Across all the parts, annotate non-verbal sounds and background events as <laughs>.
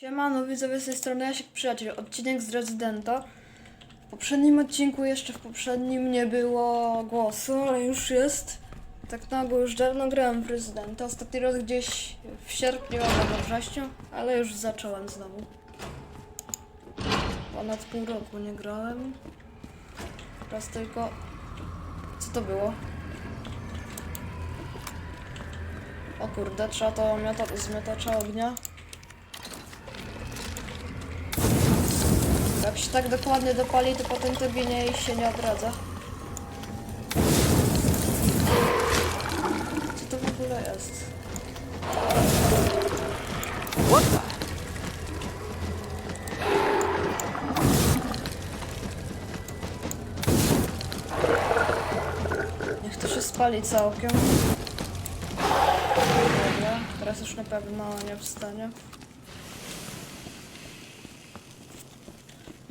Siemano, widzowie z tej strony Jasiek Przyjaciel, odcinek z Rezydenta. W poprzednim odcinku, jeszcze w poprzednim nie było głosu, ale już jest. Tak nago już dawno grałem w Rezydenta, ostatni raz gdzieś w sierpniu albo we wrześniu, ale już zacząłem znowu. Ponad pół roku nie grałem. Teraz tylko... Co to było? O kurde, trzeba to miota... z miotacza ognia. Jak się tak dokładnie dopali, to potem to ginie i się nie odradza. Co to w ogóle jest? What the? Niech to się spali całkiem. Dobra, teraz już na pewno nie wstanie.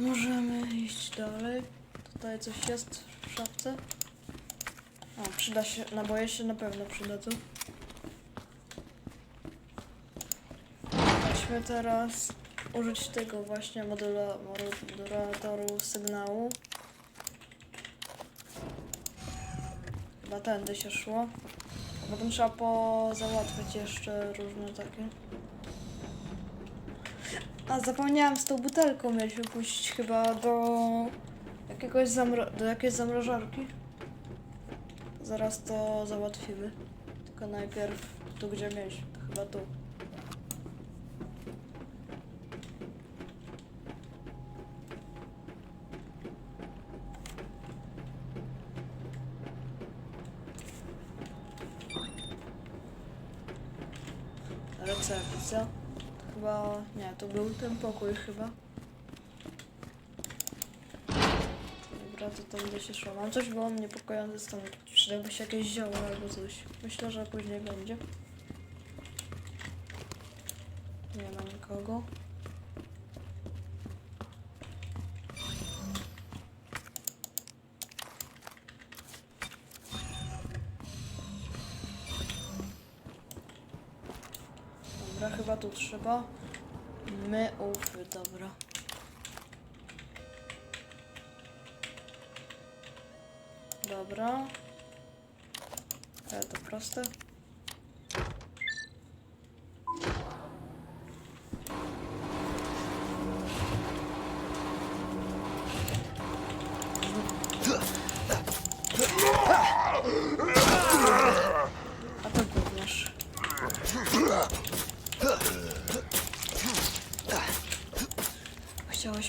Możemy iść dalej. Tutaj coś jest w szafce. O, przyda się, naboje się na pewno przydadzą. Chodźmy teraz użyć tego właśnie modula, modulatoru sygnału. Chyba tędy się szło. A potem trzeba pozałatwiać jeszcze różne takie. A zapomniałam z tą butelką mieliśmy pójść chyba do jakiegoś zamro do jakiejś zamrażarki. Zaraz to załatwimy. Tylko najpierw tu gdzie mieliśmy, chyba tu. Recepcja. To chyba... Nie, to był ten pokój chyba. Dobra, to tam gdzieś się szło. Mam coś było niepokojące stąd. Przydałby się jakieś zioło albo coś. Myślę, że później będzie. Nie ma nikogo. Dobra, chyba tu trzeba. My ufy, dobra. Dobra. Ale to proste.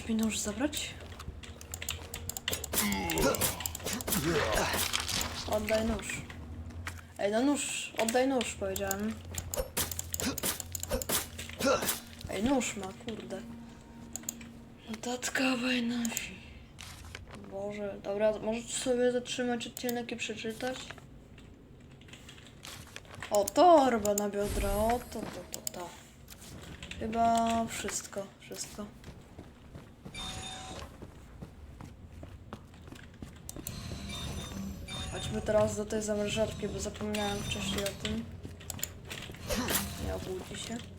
Mi nóż zabrać? Oddaj nóż. Ej, no nóż, oddaj nóż, powiedziałem. Ej, nóż ma, kurde. Notatka wojnosi. Boże, dobra, możesz sobie zatrzymać odcinek i przeczytać? O, torba na biodra, o, to, to, to, to. Chyba wszystko, wszystko. Teraz do tej zamrażarki, bo zapomniałem wcześniej o tym. Nie obudzi się.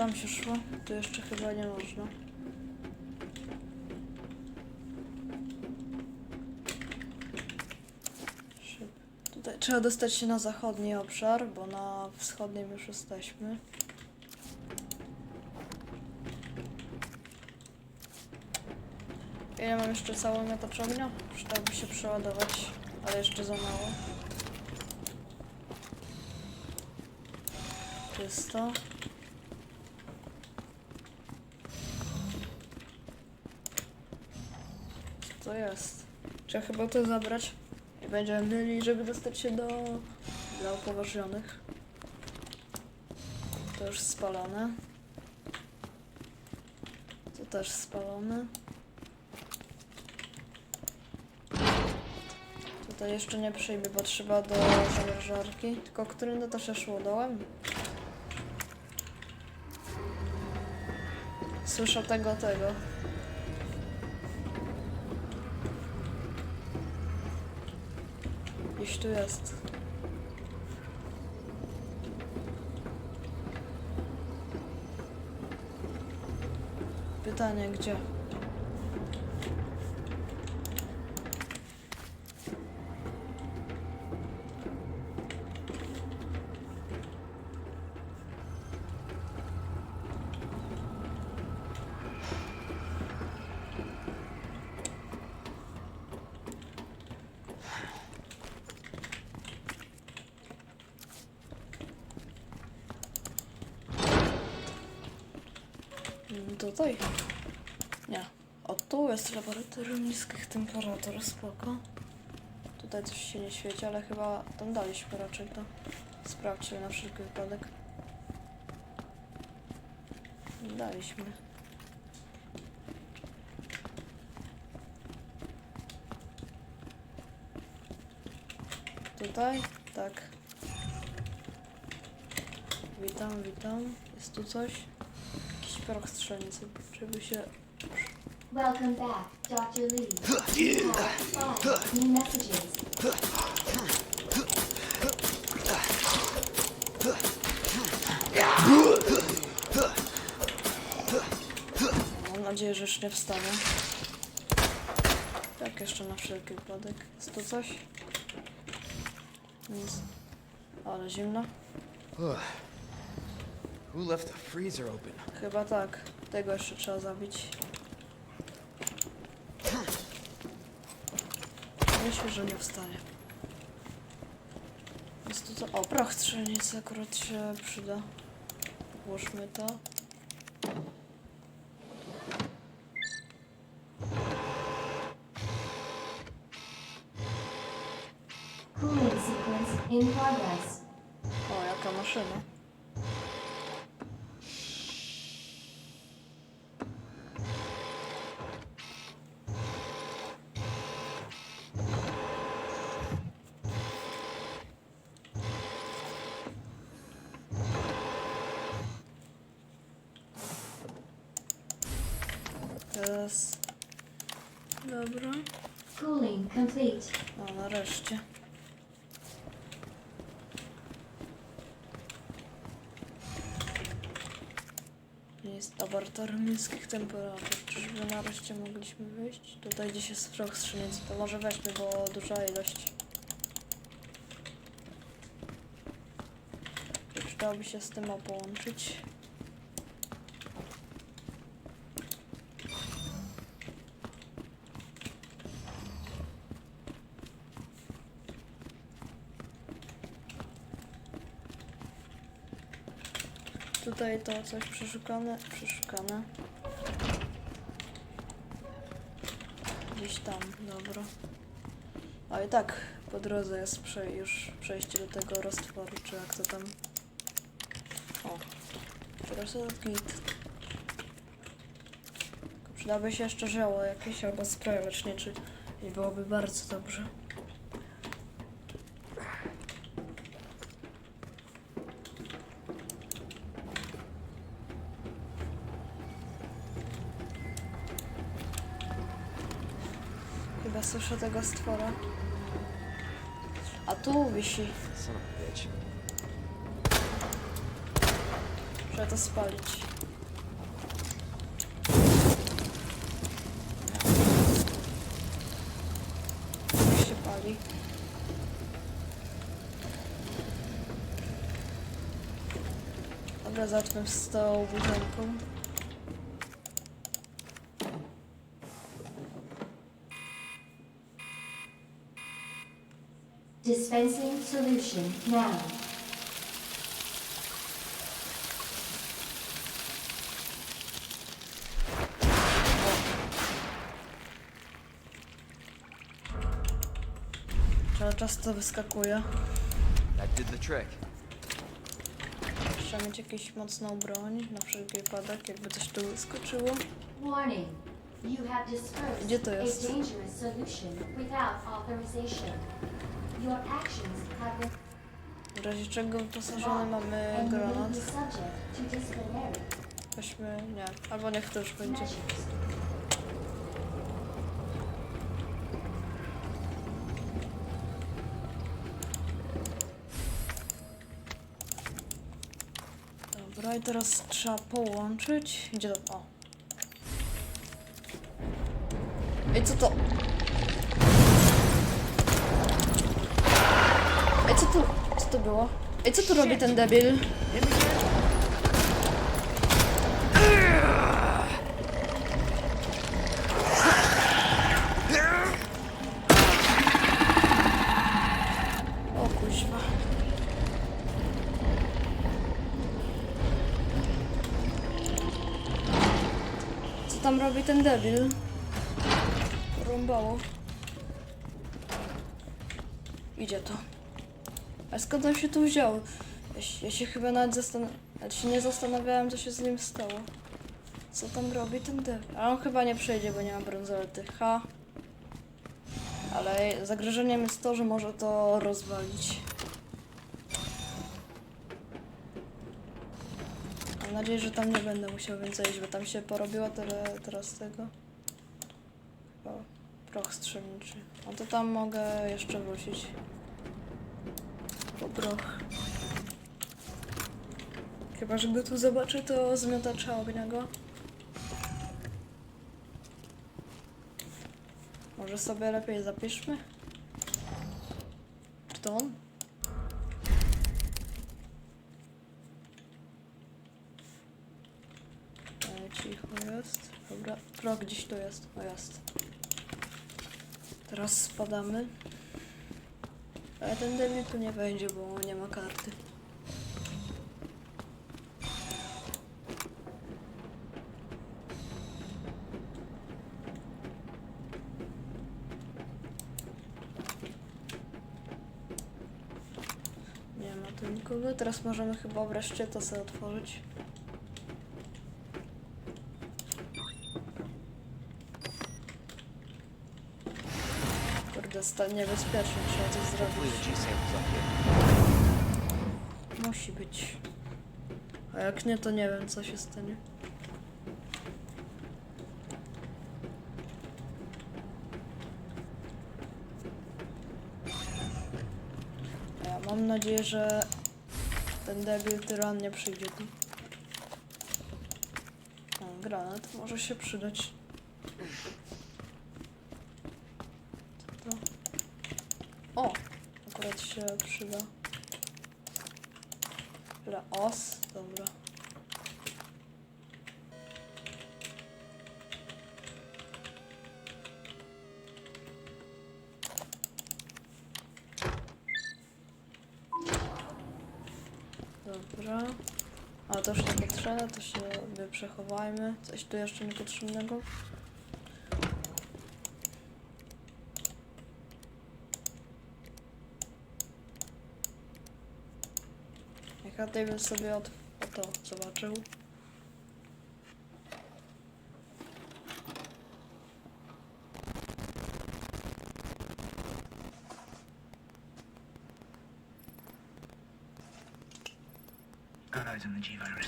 Tam się szło? Tu jeszcze chyba nie można. Tutaj trzeba dostać się na zachodni obszar, bo na wschodnim już jesteśmy. Ile mam jeszcze całą miotacz ognia? Przydałoby się przeładować, ale jeszcze za mało. Czysto. Co jest? Trzeba chyba to zabrać. I będziemy mieli, żeby dostać się do... dla upoważnionych. To już spalone. To też spalone. To jeszcze nie przyjmie, bo trzeba do zamrażarki. Tylko którym to się szło dołem? Słyszę tego, tego. Gdzieś tu jest. Pytanie gdzie? Tutaj? Nie. O, tu jest laboratorium niskich temperatur, spoko. Tutaj coś się nie świeci, ale chyba tam daliśmy raczej to. Sprawdźmy na wszelki wypadek. Daliśmy. Tutaj? Tak. Witam, witam. Jest tu coś? Proch strzelnicy, żeby się... Welcome back, Dr. Lee. Call five. New messages. Mam nadzieję, że już nie wstanę. Tak, jeszcze na wszelki wypadek. Jest tu coś? Nic. Ale zimno? Who left the freezer open? Chyba tak. Tego jeszcze trzeba zabić. Myślę, że nie wstanie. Jest tu to... O, proch strzelnicy akurat się przyda. Włóżmy to. Cooling sequence in progress. O, jaka maszyna. Teraz... Dobra. Cooling complete. No, nareszcie. Jest laboratorium niskich temperatur. Czyżby nareszcie mogliśmy wyjść? Tutaj gdzieś jest proch strzelnicy, to może weźmy, bo duża ilość. Przydałoby się z tym połączyć. Tutaj to coś przeszukane, przeszukane. Gdzieś tam, dobra. A i tak po drodze jest prze, już przejście do tego roztworu, czy jak to tam. O, teraz jest git. Tylko Przydaby się jeszcze zioło jakieś albo spray leczniczy i byłoby bardzo dobrze. Chyba słyszę tego stwora. A tu wisi. Son of a bitch. Trzeba to spalić. Jak się pali. Dobra, zacznę z tą butelką. Dispensing solution now. Trzeba często wyskakuje. That did the trick. Trzeba mieć jakąś mocną broń, na wszelki wypadek, jakby coś tu wyskoczyło. Warning. You have dispersed Gdzie to a jest? dangerous solution without authorization. W razie czego wyposażony mamy granat. Weźmy, nie, albo niech to już będzie. Dobra, i teraz trzeba połączyć. Gdzie to? O. Ej, co to? Ej, co tu? Co to było? Ej, co tu robi ten debil? O kuźwa. Co tam robi ten debil? Porąbało. Idzie to. A skąd on się tu wziął? Ja się, ja się chyba nawet zastanawiałem, się nie zastanawiałem, co się z nim stało. Co tam robi ten debil? A on chyba nie przejdzie, bo nie ma brązolety. Ha. Ale zagrożeniem jest to, że może to rozwalić. Mam nadzieję, że tam nie będę musiał więcej iść, bo tam się porobiło tyle teraz tego. Chyba proch strzelniczy. No to tam mogę jeszcze wrócić. Po proch. Chyba, że go tu zobaczę, to zmiotacza ognia go. Może sobie lepiej zapiszmy? Czy to on? E, cicho jest. Dobra, krok gdzieś tu jest. O jest. Teraz spadamy. Ale ten debil tu nie wejdzie, bo nie ma karty. Nie ma tu nikogo. Teraz możemy chyba wreszcie to sobie otworzyć. Kurde, stan niebezpieczny, trzeba coś zrobić. Musi być. A jak nie, to nie wiem, co się stanie. Ja mam nadzieję, że ten debil tyran nie przyjdzie tu. O, granat może się przydać. Co to? O! Akurat się przyda. Dobra, os, dobra. Dobra. A to już nie potrzebne, to się przechowajmy. Coś tu jeszcze niepotrzebnego. Ja bym sobie od, o to zobaczył. Got eyes on the G-Virus.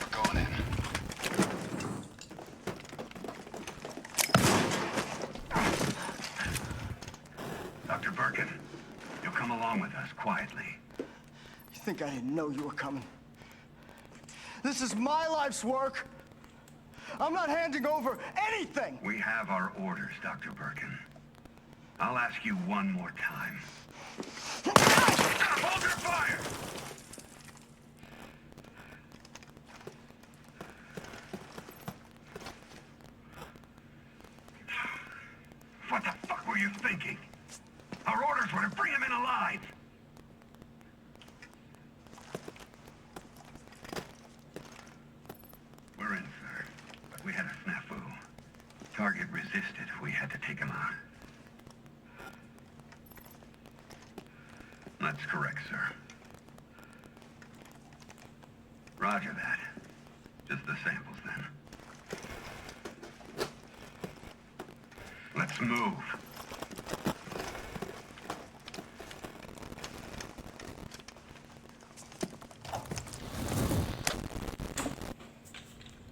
We're going in. Dr. Birkin, you'll come along with us quietly. Think I didn't know you were coming? This is my life's work. I'm not handing over anything. We have our orders, Dr. Birkin. I'll ask you one more time. <laughs> Hold your fire! What the fuck were you thinking? Our orders were to bring him in alive. We're in, sir. But we had a snafu. Target resisted. We had to take him out. That's correct, sir. Roger that. Just the samples, then. Let's move.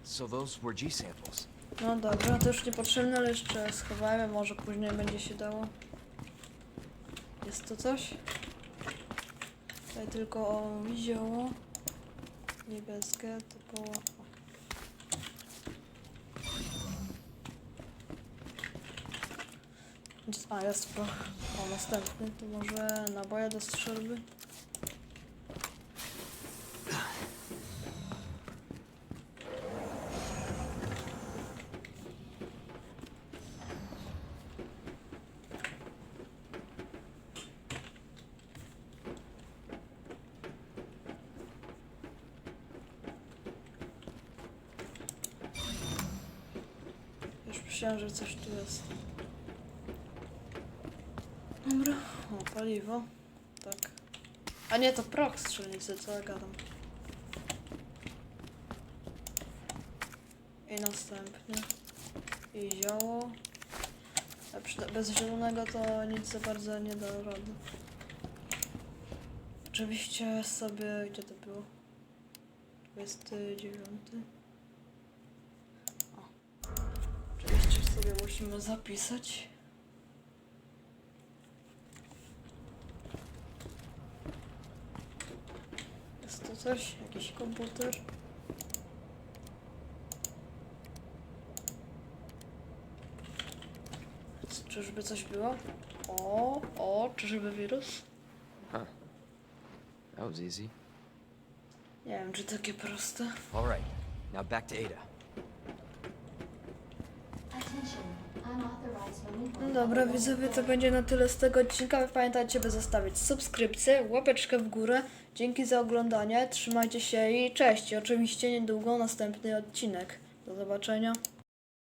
So those were G samples. No dobra, to już niepotrzebne, ale jeszcze schowajmy, może później będzie się dało. Jest tu coś? Tutaj tylko o zioło. Niebieskie, typowo. O. A, jest proch. O, następny. To może naboje do strzelby? Już myślałem, że coś tu jest. Dobra. O, paliwo. Tak. A nie, to proch strzelnicy, co ja gadam. I następnie. I zioło. Bez zielonego to nic za bardzo nie da rady. Oczywiście sobie... Gdzie to było? 29. Oczywiście sobie musimy zapisać. Jest to coś? Jakiś komputer? Czyżby coś było? O, o, czyżby wirus? That was easy. Nie wiem, czy takie proste. All right, now back to Ada. Dobra, widzowie, to będzie na tyle z tego odcinka. Pamiętajcie, by zostawić subskrypcję, łapeczkę w górę. Dzięki za oglądanie, trzymajcie się i cześć. I oczywiście niedługo następny odcinek. Do zobaczenia.